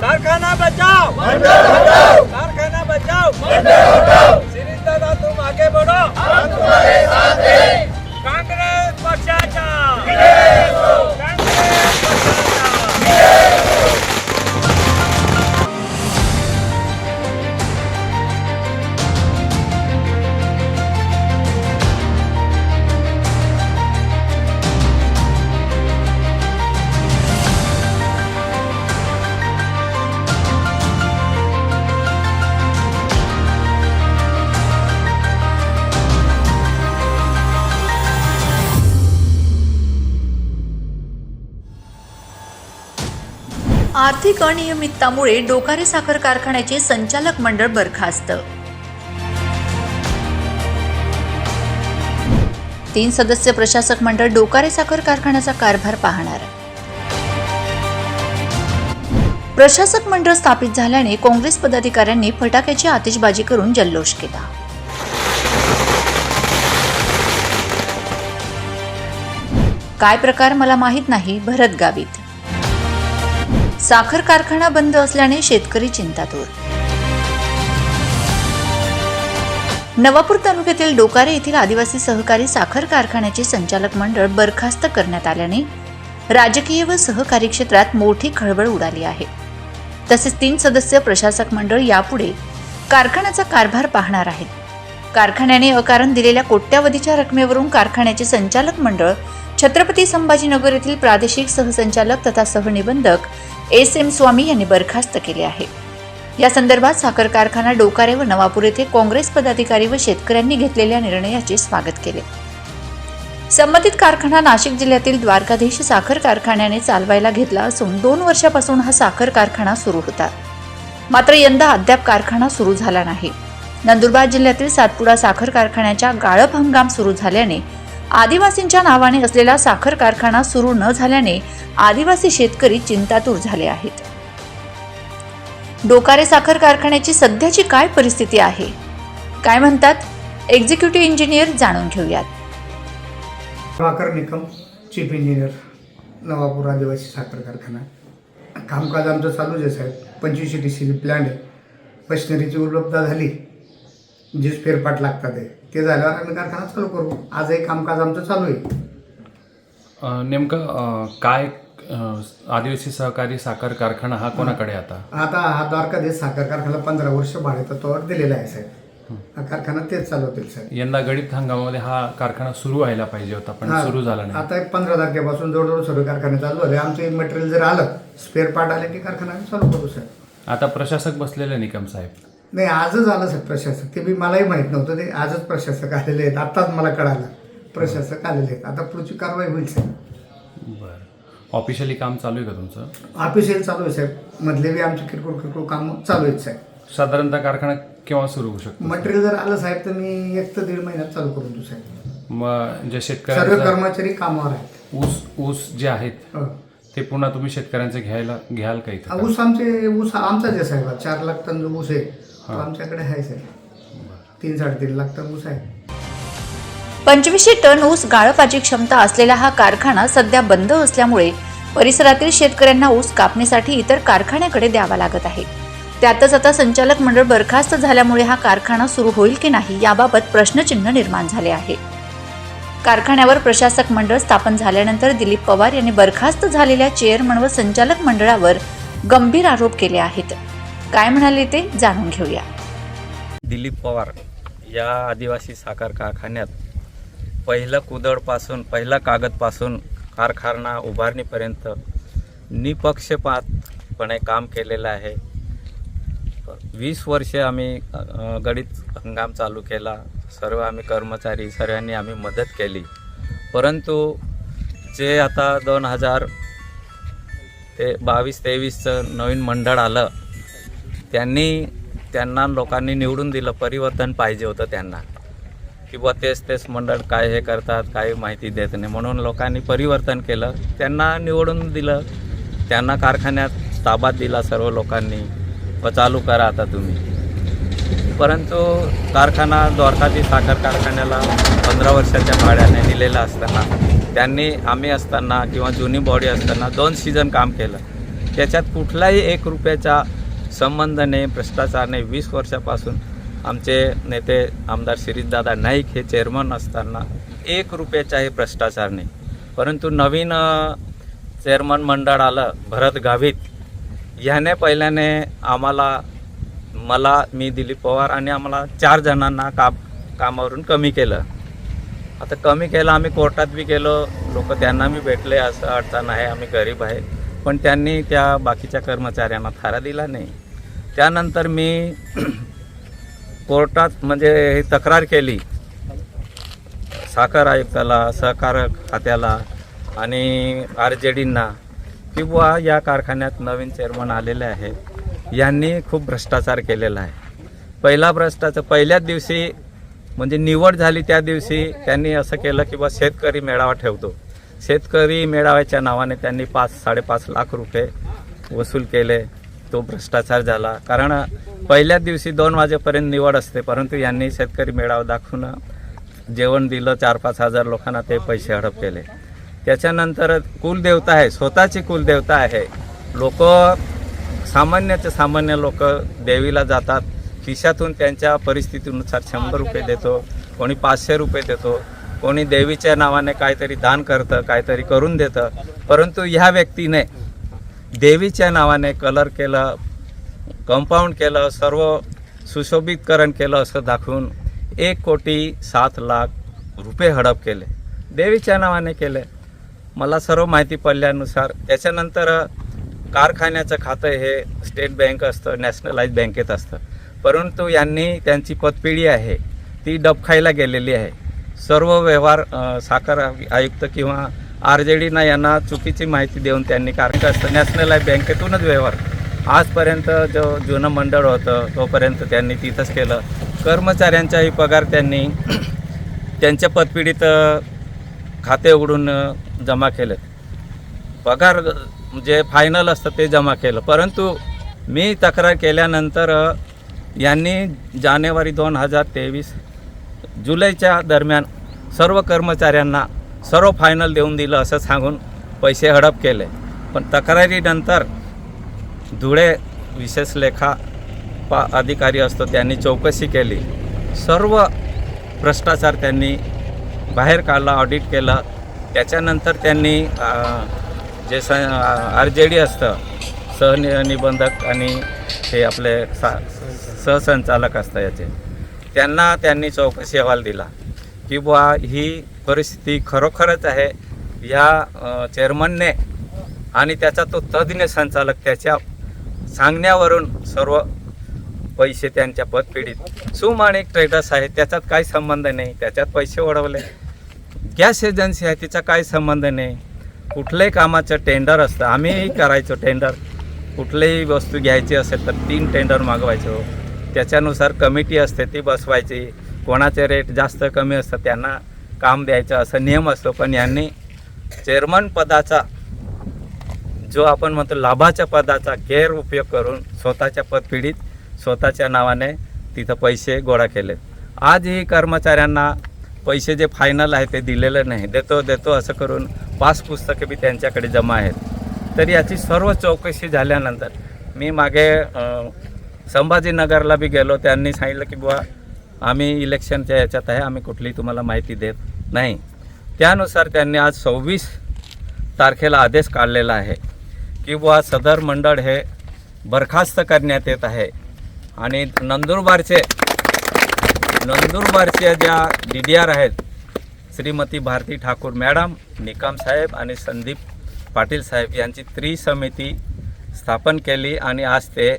कारखाना बचाओ कारखाना बचाओ सिरीज दादा तुम आगे बढ़ो कांग्रेस आर्थिक अनियमिततामुळे डोकारे साखर कारखान्याचे संचालक मंडळ बरखास्त. तीन सदस्य प्रशासक मंडळ डोकारे साखर कारखान्याचा कारभार पाहणार. प्रशासक मंडळ स्थापित झाल्याने काँग्रेस पदाधिकाऱ्यांनी फटाक्याची आतिषबाजी करून जल्लोष केला. काय प्रकार मला माहीत नाही भरत गावित. साखर कारखाना बंद असल्याने शेतकरी चिंतातूर. नवापूर तालुक्यातील डोकारे येथील आदिवासी सहकारी साखर कारखान्याचे संचालक मंडळ बरखास्त करण्यात आल्याने राजकीय व सहकारी क्षेत्रात मोठी खळबळ उडाली आहे. तसेच तीन सदस्य प्रशासक मंडळ यापुढे कारखान्याचा कारभार पाहणार आहेत कारखान्याने अकारण दिलेल्या कोट्यावधीच्या रकमेवरून कारखान्याचे संचालक मंडळ छत्रपती संभाजीनगर येथील प्रादेशिक सहसंचालक तथा सहनिबंधक एस एम स्वामी यांनी बरखास्त केले आहे. या संदर्भात साखर कारखाना डोकारे व नवापूर येथे काँग्रेस पदाधिकारी व शेतकऱ्यांनी घेतलेल्या निर्णयाचे स्वागत केले. संबंधित कारखाना नाशिक जिल्ह्यातील द्वारकाधीश साखर कारखान्याने चालवायला घेतला असून दोन वर्षापासून हा साखर कारखाना सुरू होता. मात्र यंदा अद्याप कारखाना सुरू झाला नाही. नंदुरबार जिल्ह्यातील सातपुडा साखर कारखान्याच्या गाळप हंगाम सुरू झाल्याने आदिवासींच्या नावाने असलेला साखर कारखाना सुरू न झाल्याने आदिवासी शेतकरी चिंतातूर झाले आहेत. डोकारे साखर कारखान्याची सध्याची काय परिस्थिती आहे? काय म्हणतात? एक्झिक्युटिव्ह इंजिनियर जाणून घेऊयात. साखर निकम चीफ इंजिनियर नवापूर आदिवासी साखर कारखाना. कामकाज आमचं चालूच आहे साहेब. पंचवीसशे डी सी प्लॅन आहे. मशिनरीची उपलब्धता झाली. जे स्पेअरपार्ट लागतात ते. झाल्यावर आम्ही कारखाना चालू करू. आजही कामकाज आमचं चालू आहे. अ, नेमकं अ, काय अ, आदिवासी सहकारी साखर कारखाना हा कोणाकडे आहे आता? आता हा द्वारकाधीश साखर कारखाना पंधरा वर्ष भाडेतत्वावर दिलेला आहे साहेब. हा. कारखाना तेच चालवतील साहेब. यंदा गणित हंगामामध्ये हा कारखाना सुरू व्हायला पाहिजे होता पण हा. सुरू झाला नाही. आता एक पंधरा तारखेपासून जवळजवळ सर्व कारखाने चालू झाले. आमचं मटेरियल जर आलं स्पेअर पार्ट आले की कारखाना आम्ही चालू करू साहेब. आता प्रशासक बसलेले निकम साहेब? नाही आजच आलं सर प्रशासक. ते बी मलाही माहीत नव्हतं. ते आजच प्रशासक आलेले आहेत. आत्ताच मला कळालं. प्रशासक आलेले आहेत. आता पुढची कारवाई होईल साहेब बरं. ऑफिशियली काम चालू आहे का तुमचं? ऑफिशियल चालू आहे साहेब. मधले बी आमचे किरकोळ किरकोळ कामं चालू आहेत साहेब. साधारणतः कारखाना केव्हा सुरू होऊ शकतो? मटेरियल जर आलं साहेब तर मी एक तर दीड महिन्यात चालू करून देऊ साहेब. मग जे सर्व शेतकऱ्यांचा कर्मचारी कामावर आहेत. ऊस ऊस जे आहेत हो. ते पुन्हा तुम्ही शेतकऱ्यांचे घ्यायला घ्याल का हा, इथं? ऊस आमचे ऊस आमचाच आहे साहेब. चार लाख टन जो ऊस आहे तो आमच्याकडे आहे साहेब तीन साडेतीन लाख टन ऊस आहे. पंचवीसशे टन ऊस गाळपाची क्षमता असलेला हा कारखाना सध्या बंद असल्यामुळे परिसरातील शेतकऱ्यांना ऊस कापणीसाठी इतर कारखान्याकडे द्यावा लागत आहे. त्यातच आता संचालक मंडळ बरखास्त झाल्यामुळे हा कारखाना सुरू होईल की नाही याबाबत प्रश्नचिन्ह निर्माण झाले आहे. कारखान्यावर प्रशासक मंडळ स्थापन झाल्यानंतर दिलीप पवार यांनी बरखास्त झालेल्या चेअरमन व संचालक मंडळावर गंभीर आरोप केले आहेत. काय म्हणाले ते जाणून घेऊया. दिलीप पवार या आदिवासी साखर कारखान्यात पहिलं कुदळपासून पहिलं कागदपासून कारखाना उभारणीपर्यंत निपक्षपातपणे काम केलेलं आहे. वीस वर्षे आम्ही गडीत गणित हंगाम चालू केला. सर्व आम्ही कर्मचारी सर्वांनी आम्ही मदत केली. परंतु जे आता दोन हजार ते बावीस तेवीसचं नवीन मंडळ आलं त्यांनी त्यांना लोकांनी निवडून दिलं परिवर्तन पाहिजे होतं त्यांना. किंवा तेच तेच मंडळ काय हे करतात काही माहिती देत नाही. म्हणून लोकांनी परिवर्तन केलं. त्यांना निवडून दिलं. त्यांना कारखान्यात ताबा दिला सर्व लोकांनी. व चालू करा आता तुम्ही. परंतु कारखाना द्वारकाधी साखर कारखान्याला पंधरा वर्षाच्या भाड्याने दिलेला असताना त्यांनी आम्ही असताना किंवा जुनी बॉडी असताना दोन सीझन काम केलं. त्याच्यात कुठलाही एक रुपयाचा संबंधने भ्रष्टाचारने वीस वर्षापासून आमचे नेते आमदार शिरीषदादा नाईक हे चेअरमन असताना एक रुपयाचाही भ्रष्टाचार नाही. परंतु नवीन चेअरमन मंडळ आलं भरत गावित ह्याने पहिल्याने आम्हाला मला मी दिलीप पवार आणि आम्हाला चार जणांना काम कामावरून कमी केलं. आता कमी केलं आम्ही कोर्टात बी गेलो लोक त्यांना मी भेटले असं अडचण आहे आम्ही गरीब आहे. पण त्यांनी त्या बाकीच्या कर्मचाऱ्यांना थारा दिला नाही. त्यानंतर मी कोर्टात म्हणजे ही तक्रार केली. साखर आयुक्ताला सहकार खात्याला आणि आर जे डींना की बुवा या कारखान्यात नवीन चेअरमन आलेले आहेत यांनी खूप भ्रष्टाचार केलेला आहे. पहिला भ्रष्टाचार पहिल्याच दिवशी म्हणजे निवड झाली त्या दिवशी त्यांनी असं केलं की बा शेतकरी मेळावा ठेवतो. शेतकरी मेळाव्याच्या नावाने त्यांनी पाच साडेपाच लाख रुपये वसूल केले. तो भ्रष्टाचार झाला. कारण पहिल्याच दिवशी दोन वाजेपर्यंत निवड असते परंतु यांनी शेतकरी मेळावा दाखवून जेवण दिलं चार पाच हजार लोकांना ते पैसे हडप केले. त्याच्यानंतर कुलदेवता आहे स्वतःची कुलदेवता आहे. लोक सामान्याचे सामान्य लोक देवीला जातात. खिशातून त्यांच्या परिस्थितीनुसार शंभर रुपये देतो कोणी पाचशे रुपये देतो. कोणी देवीच्या नावाने काहीतरी दान करतं काहीतरी करून देतं. परंतु ह्या व्यक्तीने देवीच्या नावाने कलर केलं कंपाऊंड केलं सर्व सुशोभितकरण केलं असं दाखवून एक कोटी सात लाख रुपये हडप केले. देवीच्या नावाने केले. मला सर्व माहिती पडल्यानुसार त्याच्यानंतर कारखान्याचं खातं हे स्टेट बँक असतं नॅशनलाइज बँकेत असतं. परंतु यांनी त्यांची पतपिढी आहे ती डबखायला गेलेली आहे. सर्व व्यवहार साखर आयुक्त किंवा आर जे डीना यांना चुकीची माहिती देऊन त्यांनी कारखाना असतं. नॅशनलाइज बँकेतूनच व्यवहार. आजपर्यंत जो जुनं मंडळ होतं तोपर्यंत त्यांनी तिथंच केलं. कर्मचाऱ्यांचाही पगार त्यांनी त्यांच्या पतपिढीत खाते उघडून जमा केले पगार जे फायनल असतं ते जमा केलं. परंतु मी तक्रार केल्यानंतर यांनी जानेवारी दोन हजार तेवीस जुलैच्या दरम्यान सर्व कर्मचाऱ्यांना सर्व फायनल देऊन दिलं असं सांगून पैसे हडप केले. पण तक्रारीनंतर धुळे विशेष लेखा पा अधिकारी असतो त्यांनी चौकशी केली. सर्व भ्रष्टाचार त्यांनी बाहेर काढला ऑडिट केलं. त्याच्यानंतर त्यांनी जे स आर जे डी असतं सहनि निबंधक आणि हे आपले सा सहसंचालक असतं याचे त्यांना त्यांनी चौकशी अहवाल दिला. की बुवा ही परिस्थिती खरोखरच आहे. या चेअरमनने आणि त्याचा तो तज्ज्ञ संचालक त्याच्या सांगण्यावरून सर्व पैसे त्यांच्या पतपिढीत सुमाणिक ट्रेडर्स आहे त्याच्यात काही संबंध नाही. त्याच्यात पैसे ओढवले गॅस एजन्सी आहे तिचा काही संबंध नाही. कुठल्याही कामाचं टेंडर असतं. आम्हीही करायचो टेंडर कुठलीही वस्तू घ्यायची असेल तर तीन टेंडर मागवायचो. त्याच्यानुसार कमिटी असते ती बसवायची. कोणाचे रेट जास्त कमी असतं त्यांना काम द्यायचं असं नियम असतो. पण यांनी चेअरमन पदाचा जो आपण म्हणतो लाभाच्या पदाचा गैर उपयोग करून स्वतःच्या पदपिढीत स्वतःच्या नावाने तिथं पैसे गोळा केले आजही कर्मचाऱ्यांना पैसे जे फायनल आहे ते दिलेलं नाही. देतो देतो असं करून पाच पुस्तके बी त्यांच्याकडे जमा आहेत. तर याची सर्व चौकशी झाल्यानंतर मी मागे संभाजीनगरला बी गेलो त्यांनी सांगितलं की बुवा आम्ही इलेक्शनच्या याच्यात आहे आम्ही कुठली तुम्हाला माहिती देत नाही. त्यानुसार त्यांनी आज सव्वीस तारखेला आदेश काढलेला आहे की बुवा सदर मंडळ हे बरखास्त करण्यात येत आहे. आणि नंदुरबारचे नंदुरबारच्या ज्या डी डी आर आहेत श्रीमती भारती ठाकूर मॅडम निकम साहेब आणि संदीप पाटील साहेब यांची त्रिसमिती स्थापन केली आणि आज ते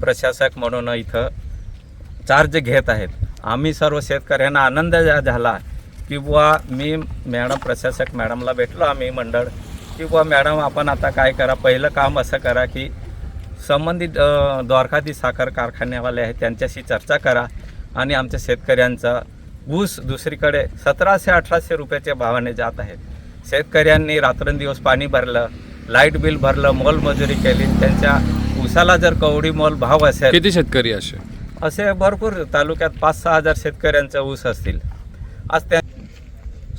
प्रशासक म्हणून इथं चार्ज घेत आहेत. आम्ही सर्व शेतकऱ्यांना आनंद झाला की बुवा मी मॅडम प्रशासक मॅडमला भेटलो आम्ही मंडळ की बुवा मॅडम आपण आता काय करा पहिलं काम असं करा की संबंधित द्वारकाधी साखर कारखान्यावाले आहेत त्यांच्याशी चर्चा करा आणि आमच्या शेतकऱ्यांचा ऊस दुसरीकडे सतराशे अठराशे रुपयाच्या भावाने जात आहेत. शेतकऱ्यांनी रात्रंदिवस पाणी भरलं लाइट बिल भरलं मोलमजुरी केली त्यांच्या ऊसाला जर कवडी मोल भाव असेल किती शेतकरी असे? असे भरपूर तालुक्यात पाच सहा हजार शेतकऱ्यांचा ऊस असतील. आज त्या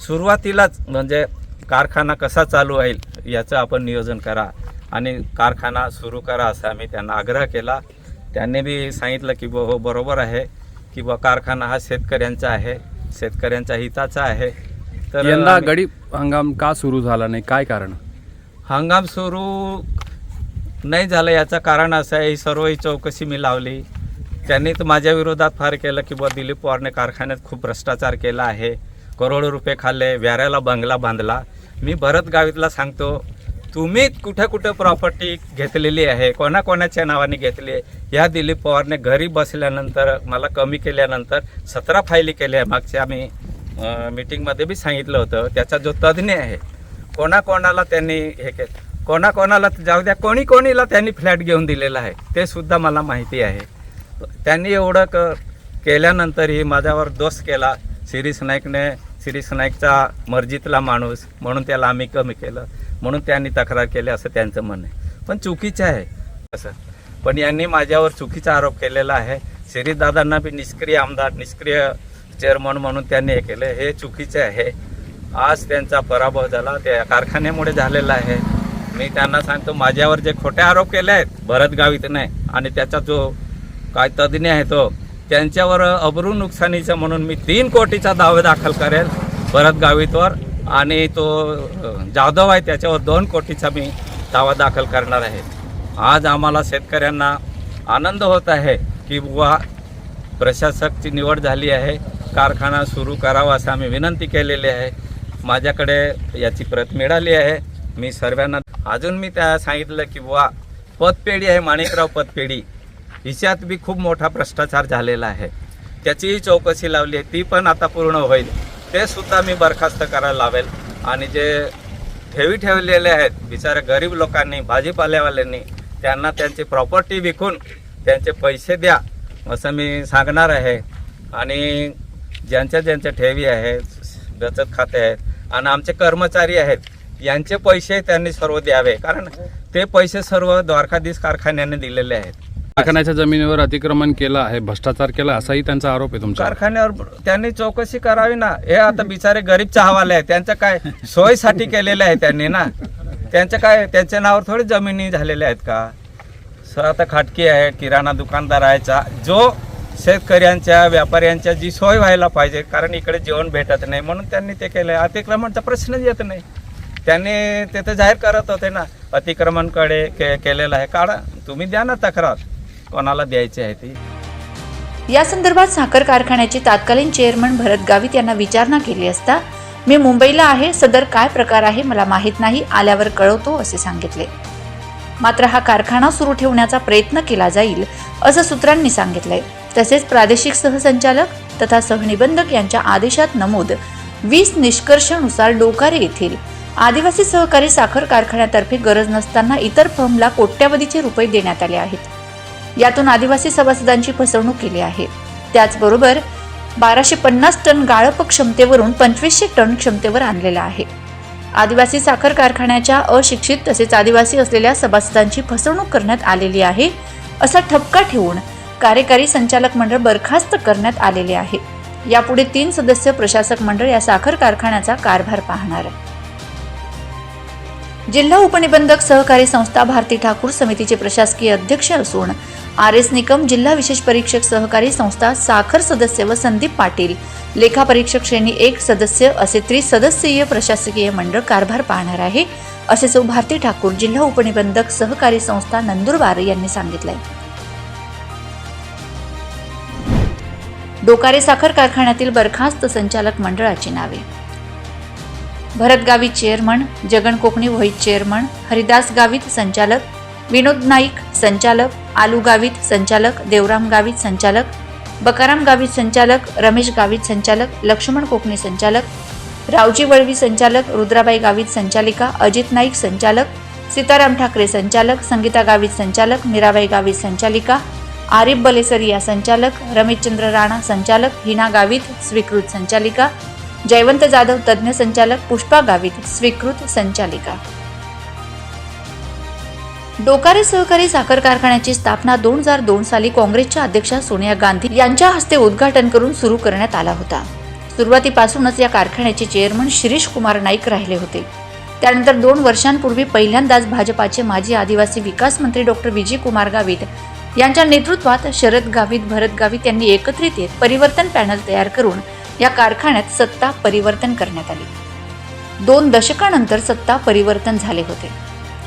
सुरुवातीलाच म्हणजे कारखाना कसा चालू होईल याचं आपण नियोजन करा आणि कारखाना सुरू करा असा आम्ही त्यांना आग्रह केला. त्यांनी बी सांगितलं की ब हो बरोबर आहे की बा कारखाना हा शेतकऱ्यांचा आहे शेतकऱ्यांच्या हिताचा आहे. यंदा आम्ही- गडी हंगाम का सुरू झाला नाही? काय कारण? हंगाम सुरू नाही झालं याचं कारण असं आहे ही सर्व ही चौकशी मी लावली. त्यांनी तर माझ्या विरोधात फार केलं की बुवा दिलीप पवारने कारखान्यात खूप भ्रष्टाचार केला आहे. करोडो रुपये खाल्ले व्याऱ्याला बंगला बांधला. मी भरत गावीतला सांगतो तुम्ही कुठे कुठे प्रॉपर्टी घेतलेली आहे कोणाकोणाच्या नावाने घेतली आहे या दिलीप पवारने घरी बसल्यानंतर मला कमी केल्यानंतर सतरा फायली केल्या मागच्या आम्ही मीटिंगमध्ये बी सांगितलं होतं त्याचा जो तज्ज्ञ आहे कोणाकोणाला त्यांनी हे केलं. कोणाकोणाला जाऊ द्या. कोणी कोणीला त्यांनी फ्लॅट घेऊन दिलेला आहे. ते सुद्धा मला माहिती आहे. त्यांनी एवढं क केल्यानंतरही माझ्यावर दोष केला. शिरीष नाईकने शिरीष नाईकचा मर्जीतला माणूस म्हणून त्याला आम्ही कमी केलं. म्हणून त्यांनी तक्रार केली असं त्यांचं म्हणणं आहे. पण चुकीचं आहे. असं. पण यांनी माझ्यावर चुकीचा आरोप केलेला आहे. शिरीषदादांना बी निष्क्रिय आमदार निष्क्रिय चेअरमन म्हणून त्यांनी हे केलं. हे चुकीचे आहे. आज त्यांचा पराभव झाला. त्या कारखान्यामुळे झालेला आहे. मी त्यांना सांगतो माझ्यावर जे खोटे आरोप केले आहेत भरतगाव इथं नाही. आणि त्याचा जो काय तज्ज्ञ आहे तो त्यांच्यावर अब्रू नुकसानीचं म्हणून मी तीन कोटीचा दावा दाखल करेल भरतगावीतवर आणि तो जाधव आहे त्याच्यावर दोन कोटीचा मी दावा दाखल करणार आहे. आज आम्हाला शेतकऱ्यांना आनंद होत आहे की बुवा प्रशासकची निवड झाली आहे. कारखाना सुरू करावा असं आम्ही विनंती केलेली आहे. माझ्याकडे याची प्रत मिळाली आहे. मी सर्वांना अजून मी त्या सांगितलं की बुवा पतपेढी आहे माणिकराव पतपेढी. हिच्यात बी खूप मोठा भ्रष्टाचार झालेला आहे. त्याचीही चौकशी लावली आहे ती पण आता पूर्ण होईल. ते सुद्धा मी बरखास्त करायला लावेल. आणि जे ठेवी ठेवलेले आहेत बिचारे गरीब लोकांनी भाजीपाल्यावाल्यांनी त्यांना त्यांची प्रॉपर्टी विकून त्यांचे पैसे द्या असं मी सांगणार आहे. आणि ज्यांच्या ज्यांच्या ठेवी आहेत बचत खाते आहेत आणि आमचे कर्मचारी आहेत यांचे पैसे त्यांनी सर्व द्यावे. कारण ते पैसे सर्व द्वारकाधीश कारखान्याने दिलेले आहेत. कारखान्याच्या जमिनीवर अतिक्रमण केलं आहे भ्रष्टाचार केला असाही त्यांचा आरोप आहे तुमचा. कारखान्यावर त्यांनी चौकशी करावी ना. हे आता बिचारे गरीब चहावाले आहेत. त्यांचं काय सोयीसाठी केलेलं आहे त्यांनी ना? त्यांचं काय त्यांच्या नावावर थोडी जमिनी झालेल्या आहेत का? सर आता खाटकी आहे किराणा दुकानदार आहे. चा जो शेतकऱ्यांच्या व्यापाऱ्यांच्या जी सोय व्हायला पाहिजे कारण इकडे जेवण भेटत नाही. म्हणून त्यांनी ते केलं अतिक्रमणचा प्रश्नच येत नाही. त्यांनी ते तर जाहीर करत होते ना अतिक्रमणकडे के केलेलं आहे. काढा तुम्ही द्या ना तक्रार. कोणाला द्यायची आहे ती? या संदर्भात साखर कारखान्याचे तत्कालीन चेअरमन भरत गावित यांना विचारणा केली असता मी मुंबईला आहे सदर काय प्रकार आहे मला माहीत नाही आल्यावर कळवतो असे सांगितले. मात्र हा कारखाना सुरू ठेवण्याचा प्रयत्न केला जाईल असं सूत्रांनी सांगितलंय. तसेच प्रादेशिक सहसंचालक तथा सहनिबंधक यांच्या आदेशात नमूद वीस निष्कर्षानुसार डोकारे येथील आदिवासी सहकारी साखर कारखान्यातर्फे गरज नसताना इतर फर्मला कोट्यावधीचे रुपये देण्यात आले आहेत. यातून आदिवासी सभासदांची फसवणूक केली आहे. त्याचबरोबर बाराशे पन्नास टन गाळप क्षमतेवरून पंचवीसशे टन क्षमतेवर आणलेला आहे. आदिवासी साखर कारखान्याच्या अशिक्षित तसेच आदिवासी असलेल्या सभासदांची फसवणूक करण्यात आलेली आहे असा ठपका ठेवून कार्यकारी संचालक मंडळ बरखास्त करण्यात आलेले आहे. यापुढे तीन सदस्य प्रशासक मंडळ या साखर कारखान्याचा कारभार पाहणार. आहे जिल्हा उपनिबंधक सहकारी संस्था भारती ठाकूर समितीचे प्रशासकीय अध्यक्ष असून आर एस निकम जिल्हा विशेष परीक्षक सहकारी संस्था साखर सदस्य व संदीप पाटील लेखा परीक्षक श्रेणी एक सदस्य असे त्रिसदस्यीय प्रशासकीय मंडळ कारभार पाहणार आहे असे सौ भारती ठाकूर जिल्हा उपनिबंधक सहकारी संस्था नंदुरबार यांनी सांगितलंय. डोकारे साखर कारखान्यातील बरखास्त संचालक मंडळाची नावे. Bharat Gavit chairman Jagan Kokani vice chairman Haridas Gavit संचालक विनोद नाईक संचालक आलू गावित संचालक देवराम गावित संचालक बकाराम गावित संचालक रमेश गावित संचालक लक्ष्मण कोकणी संचालक रावजी वळवी संचालक रुद्राबाई गावित संचालिका अजित नाईक संचालक सीताराम ठाकरे संचालक संगीता गावित संचालक मीराबाई गावित संचालिका आरिफ बलेसरिया संचालक रमेशचंद्र राणा संचालक हिना गावित स्वीकृत संचालिका जयवंत जाधव तज्ज्ञ संचालक पुष्पा गावित स्वीकृत संचालिका. डोकारे सहकारी साखर कारखान्याची स्थापना दोन हजार दोन साली काँग्रेसच्या अध्यक्षा सोनिया गांधी यांच्या हस्ते उद्घाटन करून सुरू करण्यात आला होता. सुरुवातीपासूनच या कारखान्याचे चेअरमन शिरीष कुमार नाईक राहिले होते. त्यानंतर दोन वर्षांपूर्वी पहिल्यांदाच भाजपाचे माजी आदिवासी विकास मंत्री डॉक्टर विजय कुमार गावित यांच्या नेतृत्वात शरद गावित भरत गावित यांनी एकत्रित येत परिवर्तन पॅनल तयार करून या कारखान्यात सत्ता परिवर्तन करण्यात आली. दोन दशकानंतर सत्ता परिवर्तन झाले होते.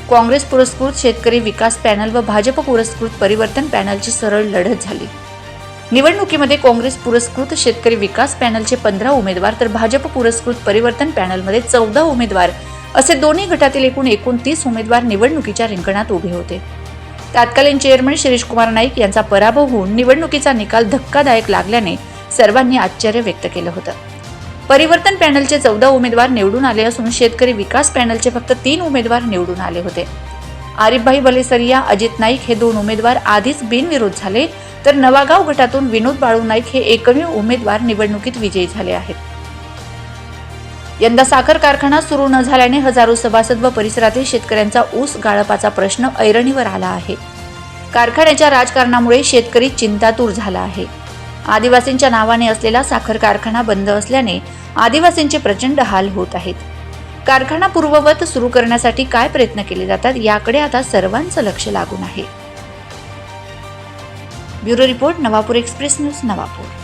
काँग्रेस पुरस्कृत शेतकरी विकास पॅनल व भाजप पुरस्कृत परिवर्तन पॅनलची सरळ लढत झाली. निवडणुकीमध्ये काँग्रेस पुरस्कृत शेतकरी विकास पॅनलचे पंधरा उमेदवार तर भाजप पुरस्कृत परिवर्तन पॅनलमध्ये चौदा उमेदवार असे दोन्ही गटातील एकूण एकोणतीस उमेदवार निवडणुकीच्या रिंगणात उभे होते. तत्कालीन चेअरमन शिरीष कुमार नाईक यांचा पराभव होऊन निवडणुकीचा निकाल धक्कादायक लागल्याने सर्वांनी आश्चर्य व्यक्त केलं होतं. परिवर्तन पॅनलचे चौदा उमेदवार निवडून आले असून शेतकरी विकास पॅनलचे फक्त तीन उमेदवार निवडून आले होते. आरिफभाई बलेसरिया अजित नाईक हे दोन उमेदवार आधीच बिनविरोध झाले तर नवागाव गटातून विनोद बाळू नाईक हे एकमेव उमेदवार निवडणुकीत विजयी झाले आहेत. यंदा साखर कारखाना सुरू न झाल्याने हजारो सभासद व परिसरातील शेतकऱ्यांचा ऊस गाळपाचा प्रश्न ऐरणीवर आला आहे. कारखान्याच्या राजकारणामुळे शेतकरी चिंतातूर झाला आहे. आदिवासींच्या नावाने असलेला साखर कारखाना बंद असल्याने आदिवासींचे प्रचंड हाल होत आहेत. कारखाना पूर्ववत सुरू करण्यासाठी काय प्रयत्न केले जातात याकडे आता सर्वांचं लक्ष लागून आहे. Bureau report Navapur express news Navapur.